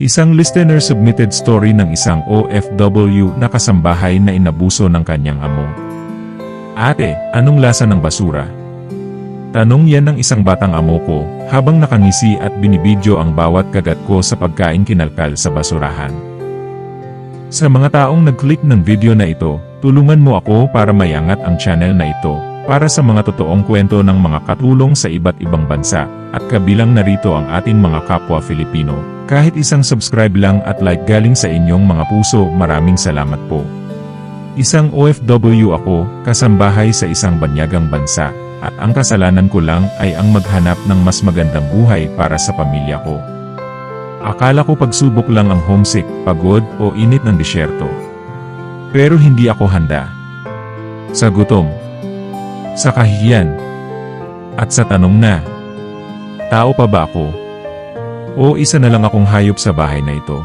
Isang listener submitted story ng isang OFW na kasambahay na inabuso ng kanyang amo. Ate, anong lasa ng basura? Tanong yan ng isang batang amo ko, habang nakangisi at binibidyo ang bawat kagat ko sa pagkain kinalkal sa basurahan. Sa mga taong nag-click ng video na ito, tulungan mo ako para mayangat ang channel na ito, para sa mga totoong kwento ng mga katulong sa iba't ibang bansa, at kabilang narito ang ating mga kapwa Filipino. Kahit isang subscribe lang at like galing sa inyong mga puso, maraming salamat po. Isang OFW ako, kasambahay sa isang banyagang bansa, at ang kasalanan ko lang ay ang maghanap ng mas magandang buhay para sa pamilya ko. Akala ko pagsubok lang ang homesick, pagod o init ng disyerto. Pero hindi ako handa. Sa gutom, sa kahihiyan, at sa tanong na, tao pa ba ako? O isa na lang akong hayop sa bahay na ito?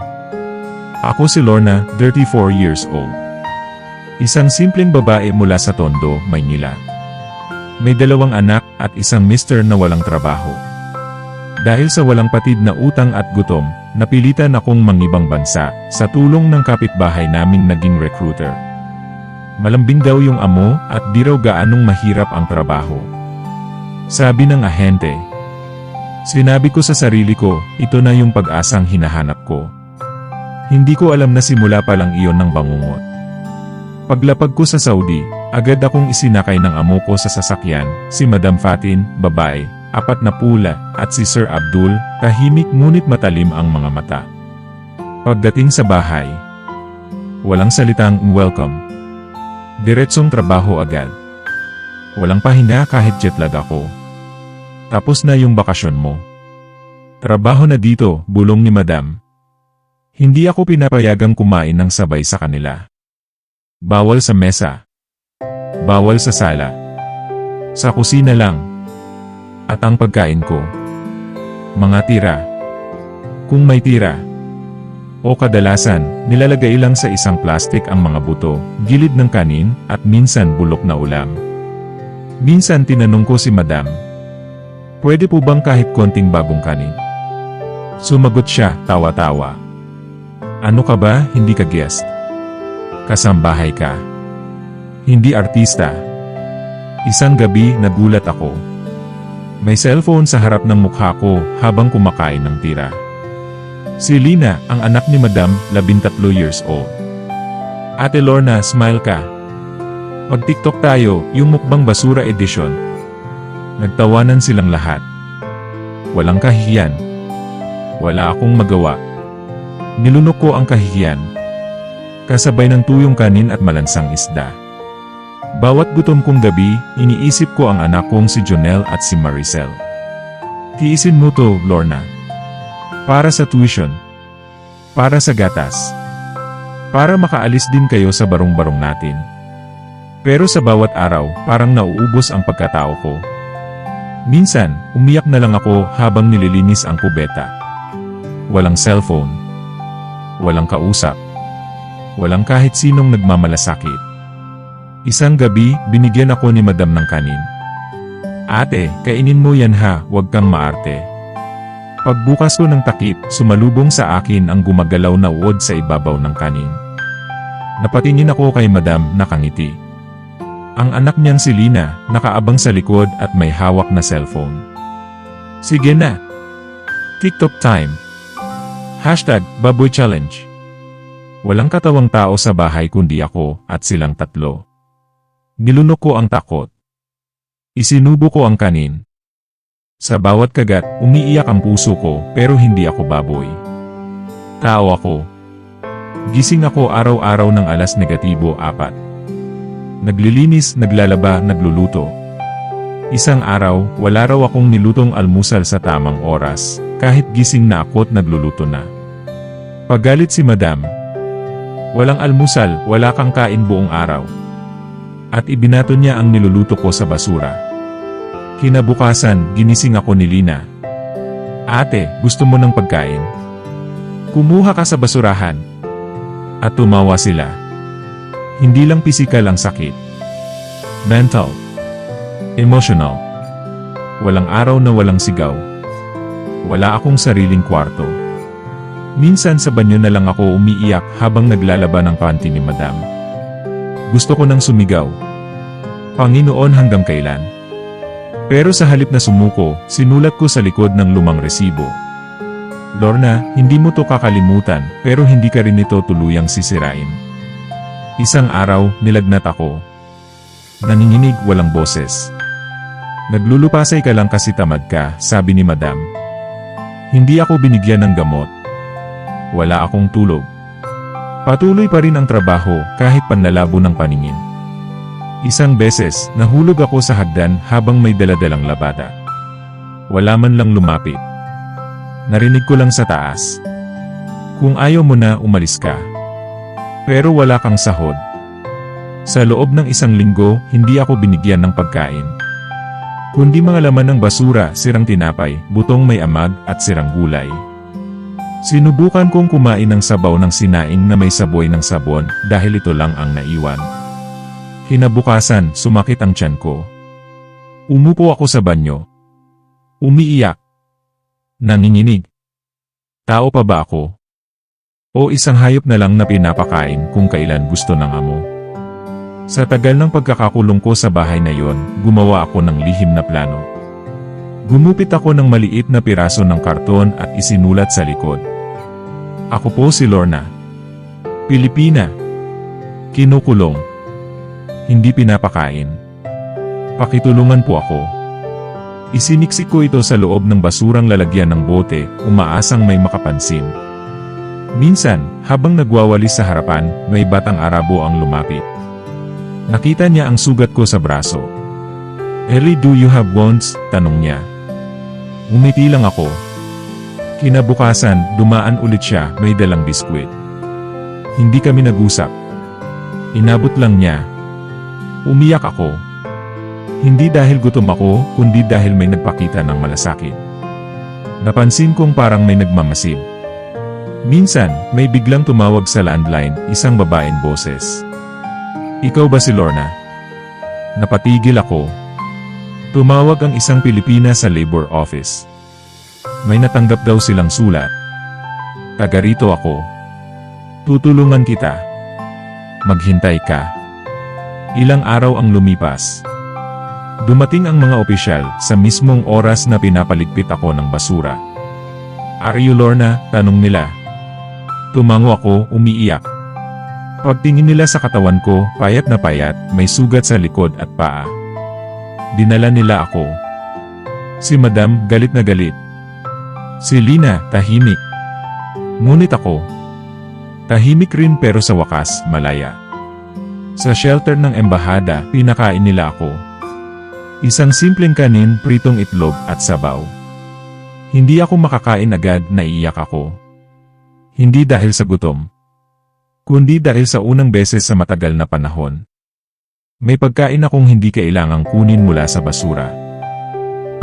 Ako si Lorna, 34 years old. Isang simpleng babae mula sa Tondo, Maynila. May dalawang anak at isang mister na walang trabaho. Dahil sa walang patid na utang at gutom, napilitan akong mangibang bansa, sa tulong ng kapitbahay naming naging recruiter. Malambing daw yung amo at di raw gaanong mahirap ang trabaho. Sabi ng ahente. Sinabi ko sa sarili ko, ito na yung pag-asang hinahanap ko. Hindi ko alam na simula pa lang iyon ng bangungot. Paglapag ko sa Saudi, agad akong isinakay ng amo ko sa sasakyan, si Madam Fatin, babae, apat na pula, at si Sir Abdul, tahimik ngunit matalim ang mga mata. Pagdating sa bahay, walang salitang welcome. Diretsong trabaho agad. Walang pahinga kahit jetlag ako. Tapos na yung bakasyon mo. Trabaho na dito, bulong ni Madam. Hindi ako pinapayagang kumain ng sabay sa kanila. Bawal sa mesa. Bawal sa sala. Sa kusina lang. At ang pagkain ko. Mga tira. Kung may tira. O kadalasan, nilalagay lang sa isang plastik ang mga buto, gilid ng kanin, at minsan bulok na ulam. Minsan tinanong ko si Madam. Pwede po bang kahit konting bagong kanin? Sumagot siya, tawa-tawa. Ano ka ba, hindi ka guest? Kasambahay ka. Hindi artista. Isang gabi, nagulat ako. May cellphone sa harap ng mukha ko habang kumakain ng tira. Si Lina, ang anak ni Madam, 13 years old. Ate Lorna, smile ka. Mag-tiktok tayo, yung mukbang basura edition. Nagtawanan silang lahat. Walang kahihiyan. Wala akong magawa. Nilunok ko ang kahihiyan. Kasabay ng tuyong kanin at malansang isda. Bawat gutom kong gabi, iniisip ko ang anak kong si Jonel at si Maricel. Tiisin mo to, Lorna. Para sa tuition. Para sa gatas. Para makaalis din kayo sa barong-barong natin. Pero sa bawat araw, parang nauubos ang pagkatao ko. Minsan, umiyak na lang ako habang nililinis ang kubeta. Walang cellphone. Walang kausap. Walang kahit sinong nagmamalasakit. Isang gabi, binigyan ako ni madam ng kanin. Ate, kainin mo yan ha, huwag kang maarte. Pagbukas ko ng takip, sumalubong sa akin ang gumagalaw na uod sa ibabaw ng kanin. Napatingin ako kay madam, nakangiti. Ang anak niyang si Lina, nakaabang sa likod at may hawak na cellphone. Sige na. TikTok time. Hashtag Baboy Challenge. Walang katawang tao sa bahay kundi ako at silang tatlo. Nilunok ko ang takot. Isinubo ko ang kanin. Sa bawat kagat, umiiyak ang puso ko pero hindi ako baboy. Tao ako. Gising ako araw-araw ng alas negatibo apat. Naglilinis, naglalaba, nagluluto. Isang araw, wala raw akong nilutong almusal sa tamang oras, kahit gising na ako't nagluluto na. Pagalit si madam. Walang almusal, wala kang kain buong araw. At ibinato niya ang niluluto ko sa basura. Kinabukasan, ginising ako ni Lina. Ate, gusto mo ng pagkain? Kumuha ka sa basurahan. At tumawa sila. Hindi lang pisikal ang sakit. Mental. Emotional. Walang araw na walang sigaw. Wala akong sariling kwarto. Minsan sa banyo na lang ako umiiyak habang naglalaba ng panty ni Madam. Gusto ko nang sumigaw. Panginoon hanggang kailan? Pero sa halip na sumuko, sinulat ko sa likod ng lumang resibo. Lorna, hindi mo to kakalimutan, pero hindi ka rin ito tuluyang sisirain. Isang araw, nilagnat ako. Nanginginig walang boses. Naglulupasay ka lang kasi tamad ka, sabi ni Madam. Hindi ako binigyan ng gamot. Wala akong tulog. Patuloy pa rin ang trabaho kahit panlalabo ng paningin. Isang beses, nahulog ako sa hagdan habang may daladalang labada. Wala man lang lumapit. Narinig ko lang sa taas. Kung ayaw mo na, umalis ka. Pero wala kang sahod. Sa loob ng isang linggo, hindi ako binigyan ng pagkain. Kundi mga laman ng basura, sirang tinapay, butong may amag, at sirang gulay. Sinubukan kong kumain ng sabaw ng sinaing na may saboy ng sabon dahil ito lang ang naiwan. Kinabukasan, sumakit ang tiyan ko. Umupo ako sa banyo. Umiiyak. Nanginginig. Tao pa ba ako? O isang hayop na lang na pinapakain kung kailan gusto ng amo? Sa tagal ng pagkakakulong ko sa bahay na yon, gumawa ako ng lihim na plano. Gumupit ako ng maliit na piraso ng karton at isinulat sa likod. Ako po si Lorna. Pilipina. Kinukulong. Hindi pinapakain. Pakitulungan po ako. Isiniksik ko ito sa loob ng basurang lalagyan ng bote, umaasang may makapansin. Minsan, habang nagwawalis sa harapan, may batang Arabo ang lumapit. Nakita niya ang sugat ko sa braso. Ellie, do you have wounds? Tanong niya. Umiti lang ako. Kinabukasan, dumaan ulit siya, may dalang biskwit. Hindi kami nag-usap. Inabot lang niya. Umiyak ako. Hindi dahil gutom ako, kundi dahil may nagpakita ng malasakit. Napansin kong parang may nagmamasid. Minsan, may biglang tumawag sa landline, isang babaeng boses. Ikaw ba si Lorna? Napatigil ako. Tumawag ang isang Pilipina sa labor office. May natanggap daw silang sulat. Taga rito ako. Tutulungan kita. Maghintay ka. Ilang araw ang lumipas. Dumating ang mga opisyal sa mismong oras na pinapaligpit ako ng basura. Are you Lorna? Tanong nila. Tumango ako, umiiyak. Pagtingin nila sa katawan ko, payat na payat, may sugat sa likod at paa. Dinala nila ako. Si Madam, galit na galit. Si Lina, tahimik. Ngunit ako. Tahimik rin pero sa wakas, malaya. Sa shelter ng embahada, pinakain nila ako. Isang simpleng kanin, pritong itlog at sabaw. Hindi ako makakain agad, naiiyak ako. Hindi dahil sa gutom. Kundi dahil sa unang beses sa matagal na panahon. May pagkain akong hindi kailangang kunin mula sa basura.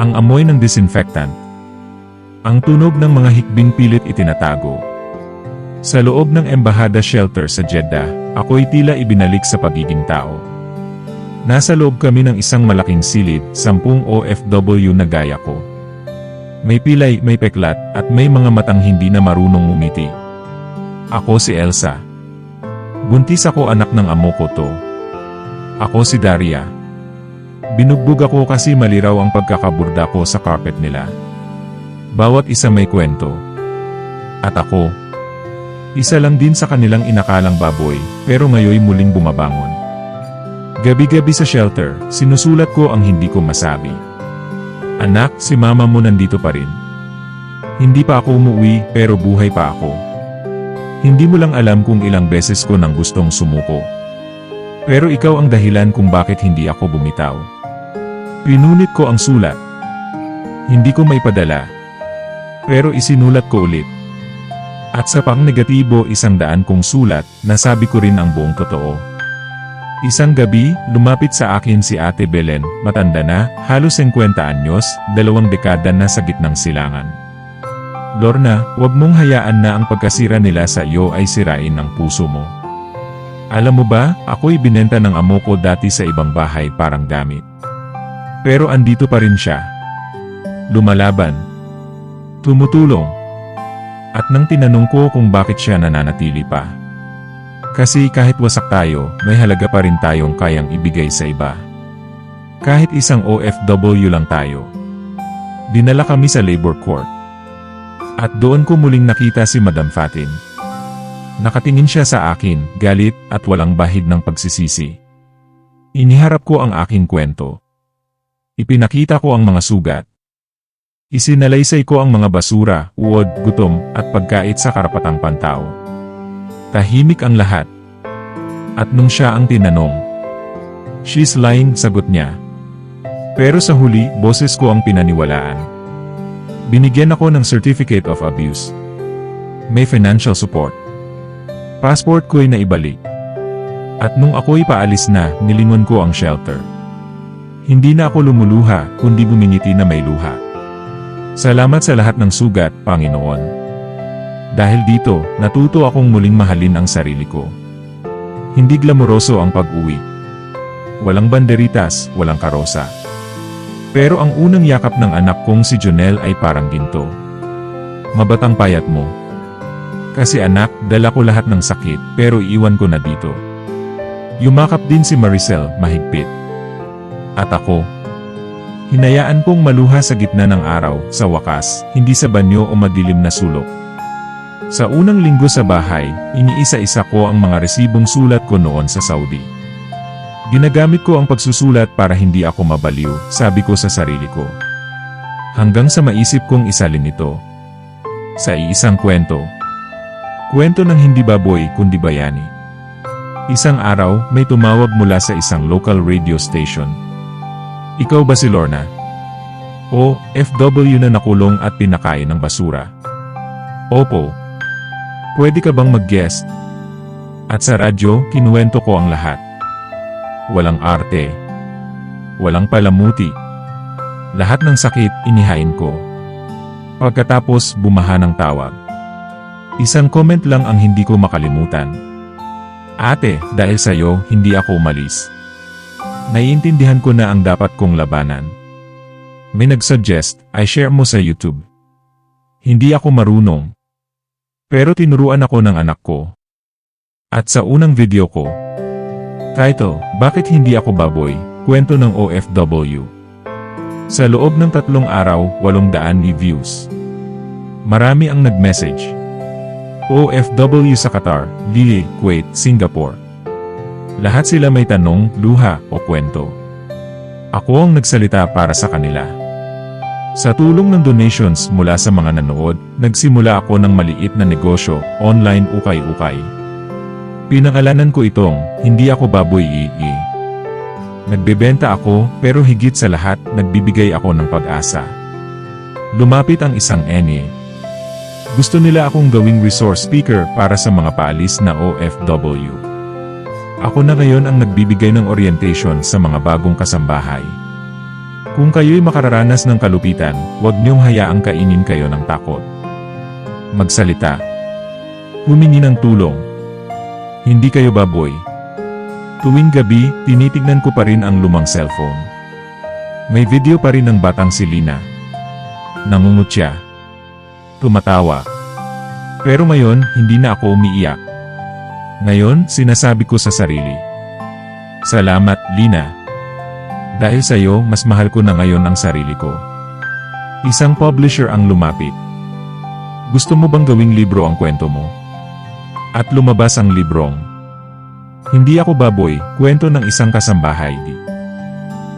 Ang amoy ng disinfectant. Ang tunog ng mga hikbing pilit itinatago. Sa loob ng Embahada Shelter sa Jeddah, ako'y tila ibinalik sa pagiging tao. Nasa loob kami ng isang malaking silid, sampung OFW na gaya ko. May pilay, may peklat, at may mga matang hindi na marunong umiti. Ako si Elsa. Buntis ako anak ng amo ko to. Ako si Daria. Binugbog ako kasi maliraw ang pagkakaburda ko sa carpet nila. Bawat isa may kwento. At ako, isa lang din sa kanilang inakalang baboy, pero ngayoy muling bumabangon. Gabi-gabi sa shelter, sinusulat ko ang hindi ko masabi. Anak, si mama mo nandito pa rin. Hindi pa ako umuwi, pero buhay pa ako. Hindi mo lang alam kung ilang beses ko nang gustong sumuko. Pero ikaw ang dahilan kung bakit hindi ako bumitaw. Pinunit ko ang sulat. Hindi ko may padala. Pero isinulat ko ulit. At sa pang negatibo isang daan kong sulat, nasabi ko rin ang buong totoo. Isang gabi, lumapit sa akin si Ate Belen, matanda na, halos 50 anyos, dalawang dekada na sa gitnang silangan. Lorna, huwag mong hayaan na ang pagkasira nila sa iyo ay sirain ang puso mo. Alam mo ba, ako'y binenta ng amo ko dati sa ibang bahay parang gamit. Pero andito pa rin siya. Lumalaban. Tumutulong. At nang tinanong ko kung bakit siya nananatili pa. Kasi kahit wasak tayo, may halaga pa rin tayong kayang ibigay sa iba. Kahit isang OFW lang tayo. Dinala kami sa labor court. At doon ko muling nakita si Madam Fatin. Nakatingin siya sa akin, galit, at walang bahid ng pagsisisi. Iniharap ko ang aking kwento. Ipinakita ko ang mga sugat. Isinalaysay ko ang mga basura, uod, gutom, at pagkait sa karapatang pantao. Tahimik ang lahat. At nung siya ang tinanong, She's lying, sagot niya. Pero sa huli, boses ko ang pinaniwalaan. Binigyan ako ng Certificate of Abuse. May financial support. Passport ko'y naibalik. At nung ako'y paalis na, nilingon ko ang shelter. Hindi na ako lumuluha, kundi bumingiti na may luha. Salamat sa lahat ng sugat, Panginoon. Dahil dito, natuto akong muling mahalin ang sarili ko. Hindi glamoroso ang pag-uwi. Walang banderitas, walang karosa. Pero ang unang yakap ng anak kong si Jonel ay parang ginto. Mabatang payat mo. Kasi anak, dala ko lahat ng sakit, pero iiwan ko na dito. Yumakap din si Maricel, mahigpit. At ako, Hinayaan kong maluha sa gitna ng araw, sa wakas, hindi sa banyo o madilim na sulok. Sa unang linggo sa bahay, iniisa-isa ko ang mga resibong sulat ko noon sa Saudi. Ginagamit ko ang pagsusulat para hindi ako mabaliw, sabi ko sa sarili ko. Hanggang sa maisip kong isalin ito. Sa iisang kwento. Kwento ng hindi baboy kundi bayani. Isang araw, may tumawag mula sa isang local radio station ikaw ba si Lorna? O, FW na nakulong at pinakain ng basura? Opo. Pwede ka bang mag-guest? At sa radyo, kinuwento ko ang lahat. Walang arte. Walang palamuti. Lahat ng sakit, inihain ko. Pagkatapos, bumaha ng tawag. Isang comment lang ang hindi ko makalimutan. Ate, dahil sa'yo, hindi ako umalis. Naiintindihan ko na ang dapat kong labanan. May nagsuggest, I share mo sa YouTube. Hindi ako marunong. Pero tinuruan ako ng anak ko. At sa unang video ko, title, Bakit Hindi Ako Baboy? Kwento ng OFW. Sa loob ng tatlong araw, 800 views. Marami ang nag-message. OFW sa Qatar, Lille, Kuwait, Singapore. Lahat sila may tanong, luha, o kwento. Ako ang nagsalita para sa kanila. Sa tulong ng donations mula sa mga nanood, nagsimula ako ng maliit na negosyo, online ukay-ukay. Pinangalanan ko itong, hindi ako baboy ii. Nagbebenta ako, pero higit sa lahat, nagbibigay ako ng pag-asa. Lumapit ang isang eni. Gusto nila akong gawing resource speaker para sa mga paalis na OFW. Ako na ngayon ang nagbibigay ng orientation sa mga bagong kasambahay. Kung kayo'y makararanas ng kalupitan, huwag niyong hayaang kainin kayo ng takot. Magsalita. Humingi ng tulong. Hindi kayo baboy. Tuwing gabi, tinitignan ko pa rin ang lumang cellphone. May video pa rin ng batang si Lina. Nangungut siya. Tumatawa. Pero ngayon, hindi na ako umiiyak. Ngayon, sinasabi ko sa sarili. Salamat, Lina. Dahil sa iyo, mas mahal ko na ngayon ang sarili ko. Isang publisher ang lumapit. Gusto mo bang gawing libro ang kwento mo? At lumabas ang librong. Hindi ako baboy, kwento ng isang kasambahay.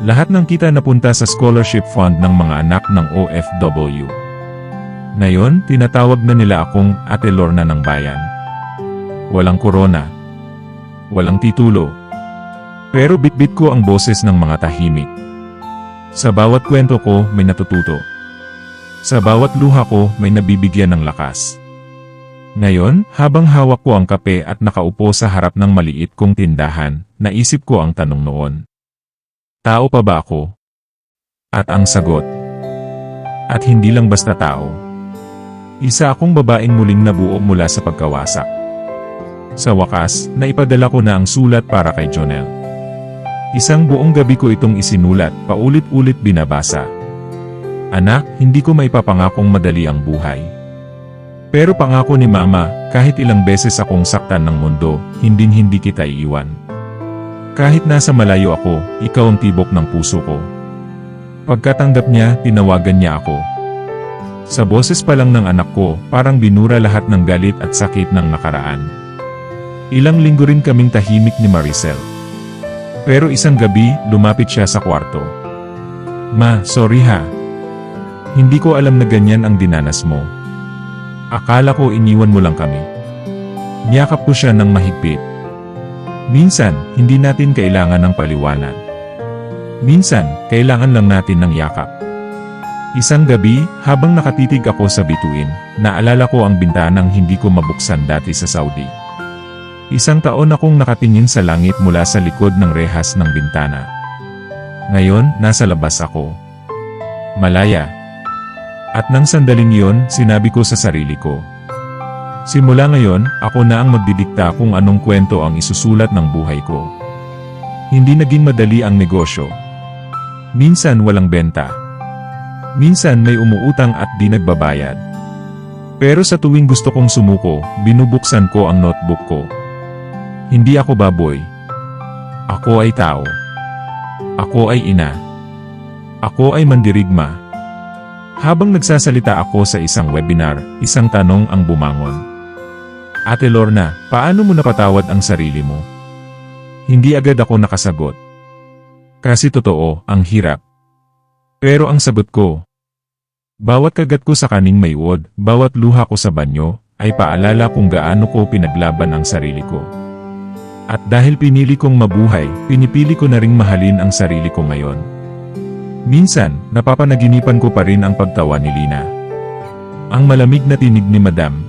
Lahat ng kita napunta sa scholarship fund ng mga anak ng OFW. Ngayon, tinatawag na nila akong Ate Lorna ng Bayan. Walang korona. Walang titulo. Pero bitbit ko ang boses ng mga tahimik. Sa bawat kwento ko, may natututo. Sa bawat luha ko, may nabibigyan ng lakas. Ngayon, habang hawak ko ang kape at nakaupo sa harap ng maliit kong tindahan, naisip ko ang tanong noon. Tao pa ba ako? At ang sagot. At hindi lang basta tao. Isa akong babaeng muling nabuo mula sa pagkawasak. Sa wakas, naipadala ko na ang sulat para kay Jonel. Isang buong gabi ko itong isinulat, paulit-ulit binabasa. Anak, hindi ko maipapangakong madali ang buhay. Pero pangako ni Mama, kahit ilang beses akong saktan ng mundo, hinding hindi kita iiwan. Kahit nasa malayo ako, ikaw ang tibok ng puso ko. Pagkatanggap niya, tinawagan niya ako. Sa boses pa lang ng anak ko, parang binura lahat ng galit at sakit ng nakaraan. Ilang linggo rin kaming tahimik ni Maricel. Pero isang gabi, lumapit siya sa kwarto. Ma, sorry ha. Hindi ko alam na ganyan ang dinanas mo. Akala ko iniwan mo lang kami. Niyakap ko siya ng mahigpit. Minsan, hindi natin kailangan ng paliwanag. Minsan, kailangan lang natin ng yakap. Isang gabi, habang nakatitig ako sa bituin, naalala ko ang bintanang hindi ko mabuksan dati sa Saudi. Isang taon akong nakatingin sa langit mula sa likod ng rehas ng bintana. Ngayon, nasa labas ako. Malaya. At nang sandaling yon, sinabi ko sa sarili ko. Simula ngayon, ako na ang magdidikta kung anong kwento ang isusulat ng buhay ko. Hindi naging madali ang negosyo. Minsan walang benta. Minsan may umuutang at di nagbabayad. Pero sa tuwing gusto kong sumuko, binubuksan ko ang notebook ko. Hindi ako baboy. Ako ay tao. Ako ay ina. Ako ay mandirigma. Habang nagsasalita ako sa isang webinar, isang tanong ang bumangon. Ate Lorna, paano mo napatawad ang sarili mo? Hindi agad ako nakasagot. Kasi totoo, ang hirap. Pero ang sagot ko, bawat kagat ko sa kaning may uod, bawat luha ko sa banyo, ay paalala kung gaano ko pinaglaban ang sarili ko. At dahil pinili kong mabuhay, pinipili ko na ring mahalin ang sarili ko ngayon. Minsan, napapanaginipan ko pa rin ang pagtawa ni Lina. Ang malamig na tinig ni Madam.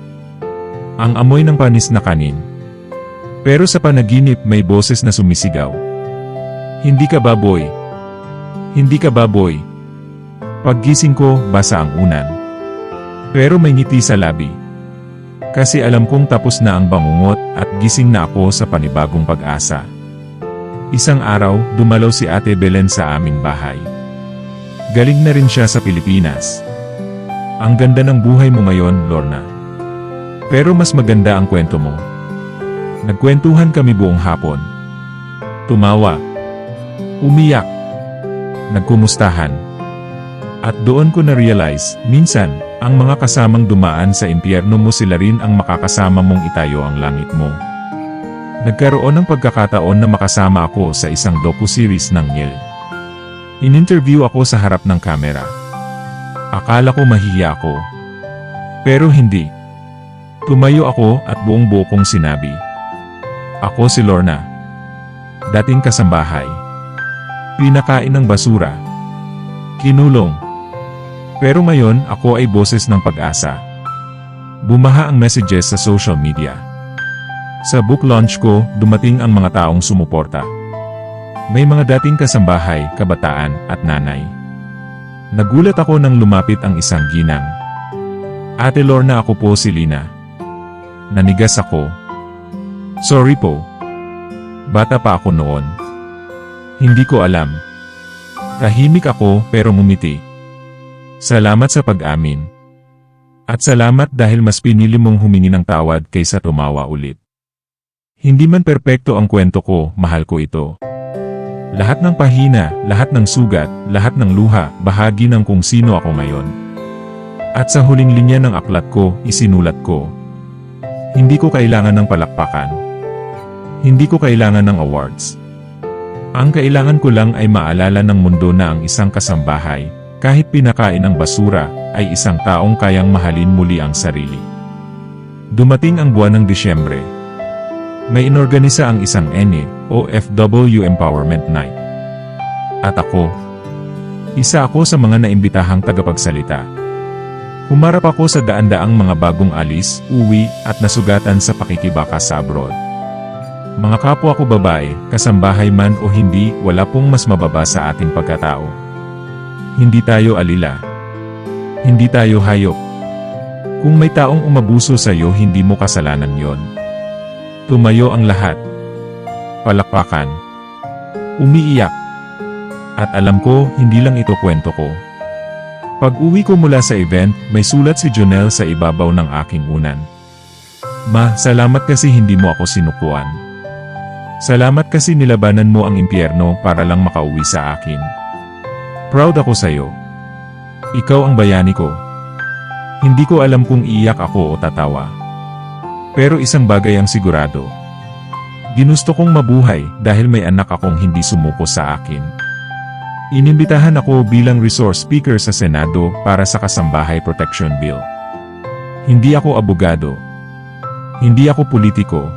Ang amoy ng panis na kanin. Pero sa panaginip may boses na sumisigaw. Hindi ka baboy. Hindi ka baboy. Paggising ko, basa ang unan. Pero may ngiti sa labi. Kasi alam kong tapos na ang bangungot at gising na ako sa panibagong pag-asa. Isang araw, dumalaw si Ate Belen sa aming bahay. Galing na rin siya sa Pilipinas. Ang ganda ng buhay mo ngayon, Lorna. Pero mas maganda ang kwento mo. Nagkwentuhan kami buong hapon. Tumawa. Umiyak. Nagkumustahan. At doon ko na-realize, minsan, ang mga kasamang dumaan sa impyerno mo sila rin ang makakasama mong itayo ang langit mo. Nagkaroon ng pagkakataon na makasama ako sa isang docu-series ng Niel. In-interview ako sa harap ng kamera. Akala ko mahihiya ako. Pero hindi. Tumayo ako at buong buo kong sinabi. Ako si Lorna. Dating kasambahay. Pinakain ng basura. Kinulong. Pero ngayon ako ay boses ng pag-asa. Bumaha ang messages sa social media. Sa book launch ko, dumating ang mga taong sumuporta. May mga dating kasambahay, kabataan, at nanay. Nagulat ako nang lumapit ang isang ginang. Ate Lorna ako po si Lina. Nanigas ako. Sorry po. Bata pa ako noon. Hindi ko alam. Tahimik ako pero ngumiti. Salamat sa pag-amin. At salamat dahil mas pinili mong humingi ng tawad kaysa tumawa ulit. Hindi man perpekto ang kwento ko, mahal ko ito. Lahat ng pahina, lahat ng sugat, lahat ng luha, bahagi ng kung sino ako ngayon. At sa huling linya ng aklat ko, isinulat ko. Hindi ko kailangan ng palakpakan. Hindi ko kailangan ng awards. Ang kailangan ko lang ay maalala ng mundo na ang isang kasambahay, kahit pinakain ang basura, ay isang taong kayang mahalin muli ang sarili. Dumating ang buwan ng Disyembre. May inorganisa ang isang ENE, OFW Empowerment Night. At ako, isa ako sa mga naimbitahang tagapagsalita. Humarap ako sa daan-daang mga bagong alis, uwi, at nasugatan sa pakikibaka sa abroad. Mga kapwa ko babae, kasambahay man o hindi, wala pong mas mababa sa ating pagkatao. Hindi tayo alila. Hindi tayo hayop. Kung may taong umabuso sa iyo, hindi mo kasalanan yon. Tumayo ang lahat. Palakpakan. Umiiyak. At alam ko, hindi lang ito kwento ko. Pag uwi ko mula sa event, may sulat si Jonel sa ibabaw ng aking unan. Ma, salamat kasi hindi mo ako sinukuan. Salamat kasi nilabanan mo ang impyerno para lang makauwi sa akin. Proud ako sa'yo. Ikaw ang bayani ko. Hindi ko alam kung iyak ako o tatawa. Pero isang bagay ang sigurado. Ginusto kong mabuhay dahil may anak akong hindi sumuko sa akin. Inimbitahan ako bilang resource speaker sa Senado para sa Kasambahay Protection Bill. Hindi ako abogado. Hindi ako politiko.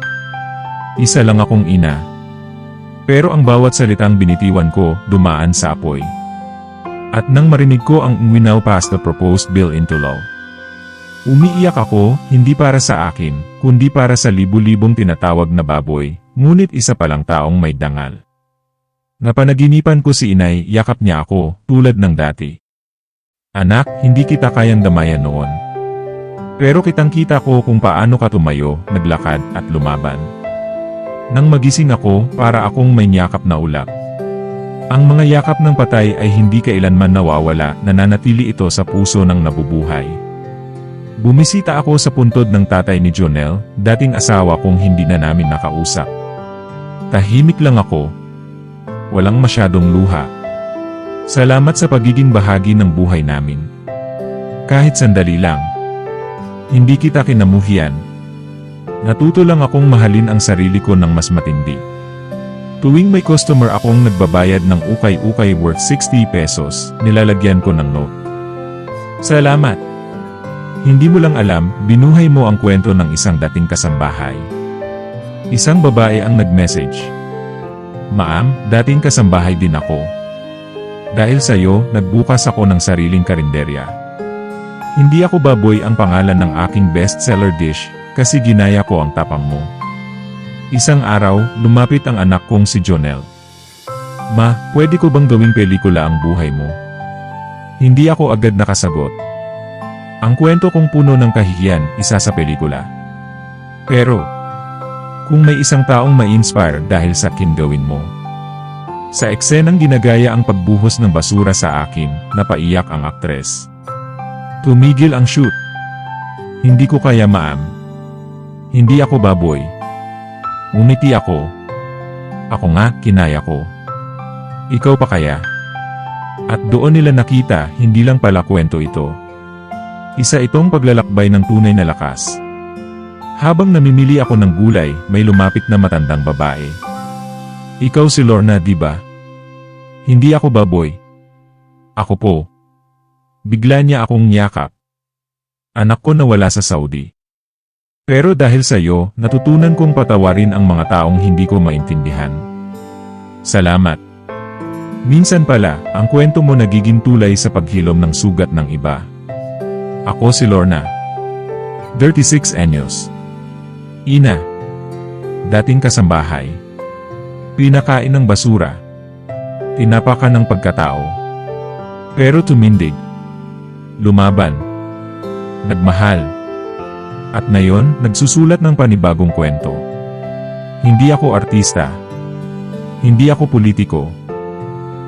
Isa lang akong ina. Pero ang bawat salitang binitiwan ko dumaan sa apoy. At nang marinig ko ang winaw pass the proposed bill into law. Umiiyak ako, hindi para sa akin, kundi para sa libu-libong tinatawag na baboy, ngunit isa palang taong may dangal. Napanaginipan ko si inay, yakap niya ako, tulad ng dati. Anak, hindi kita kayang damayan noon. Pero kitang kita ko kung paano ka tumayo, naglakad, at lumaban. Nang magising ako, para akong may yakap na ulap. Ang mga yakap ng patay ay hindi kailanman nawawala, nananatili ito sa puso ng nabubuhay. Bumisita ako sa puntod ng tatay ni Jonel, dating asawa kong hindi na namin nakausap. Tahimik lang ako. Walang masyadong luha. Salamat sa pagiging bahagi ng buhay namin. Kahit sandali lang. Hindi kita kinamuhian. Natuto lang akong mahalin ang sarili ko ng mas matindi. Tuwing may customer akong nagbabayad ng ukay-ukay worth 60 pesos, nilalagyan ko ng note. Salamat. Hindi mo lang alam, binuhay mo ang kwento ng isang dating kasambahay. Isang babae ang nag-message. Maam, dating kasambahay din ako. Dahil sa iyo, nagbukas ako ng sariling karinderya. Hindi ako baboy ang pangalan ng aking bestseller dish, kasi ginaya ko ang tapang mo. Isang araw, lumapit ang anak kong si Jonel. Ma, pwede ko bang gawing pelikula ang buhay mo? Hindi ako agad nakasagot. Ang kwento kong puno ng kahihiyan, isa sa pelikula. Pero, kung may isang taong ma-inspire dahil sa akin gawin mo. Sa eksenang ginagaya ang pagbuhos ng basura sa akin, napaiyak ang aktres. Tumigil ang shoot. Hindi ko kaya maam. Hindi ako baboy. Umiti ako. Ako nga, kinaya ko. Ikaw pa kaya? At doon nila nakita, hindi lang pala kwento ito. Isa itong paglalakbay ng tunay na lakas. Habang namimili ako ng gulay, may lumapit na matandang babae. Ikaw si Lorna, di ba? Hindi ako baboy. Ako po. Bigla niya akong niyakap. Anak ko nawala sa Saudi. Pero dahil sa iyo, natutunan kong patawarin ang mga taong hindi ko maintindihan. Salamat. Minsan pala, ang kwento mo nagiging tulay sa paghilom ng sugat ng iba. Ako si Lorna. 36 anyos. Ina. Dating kasambahay. Pinakain ng basura. Tinapakan ng pagkatao. Pero tumindig. Lumaban. Nagmahal. At ngayon, nagsusulat ng panibagong kwento. Hindi ako artista. Hindi ako politiko.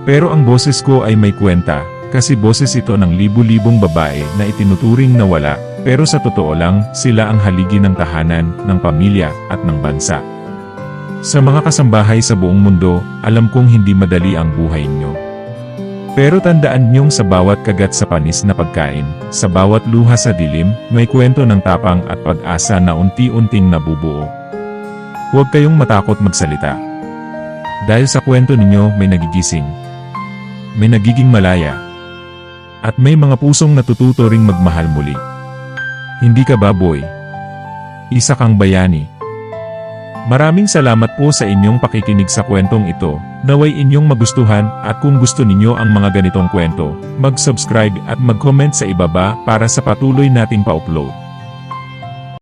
Pero ang boses ko ay may kwenta, kasi boses ito ng libu-libong babae na itinuturing na wala, pero sa totoo lang, sila ang haligi ng tahanan, ng pamilya, at ng bansa. Sa mga kasambahay sa buong mundo, alam kong hindi madali ang buhay nyo. Pero tandaan niyong sa bawat kagat sa panis na pagkain, sa bawat luha sa dilim, may kwento ng tapang at pag-asa na unti-unting nabubuo. Huwag kayong matakot magsalita. Dahil sa kwento ninyo may nagigising. May nagiging malaya. At may mga pusong natututo ring magmahal muli. Hindi ka baboy. Isa kang bayani. Maraming salamat po sa inyong pakikinig sa kwentong ito. Naway inyong magustuhan at kung gusto ninyo ang mga ganitong kwento, mag-subscribe at mag-comment sa ibaba para sa patuloy nating pa-upload.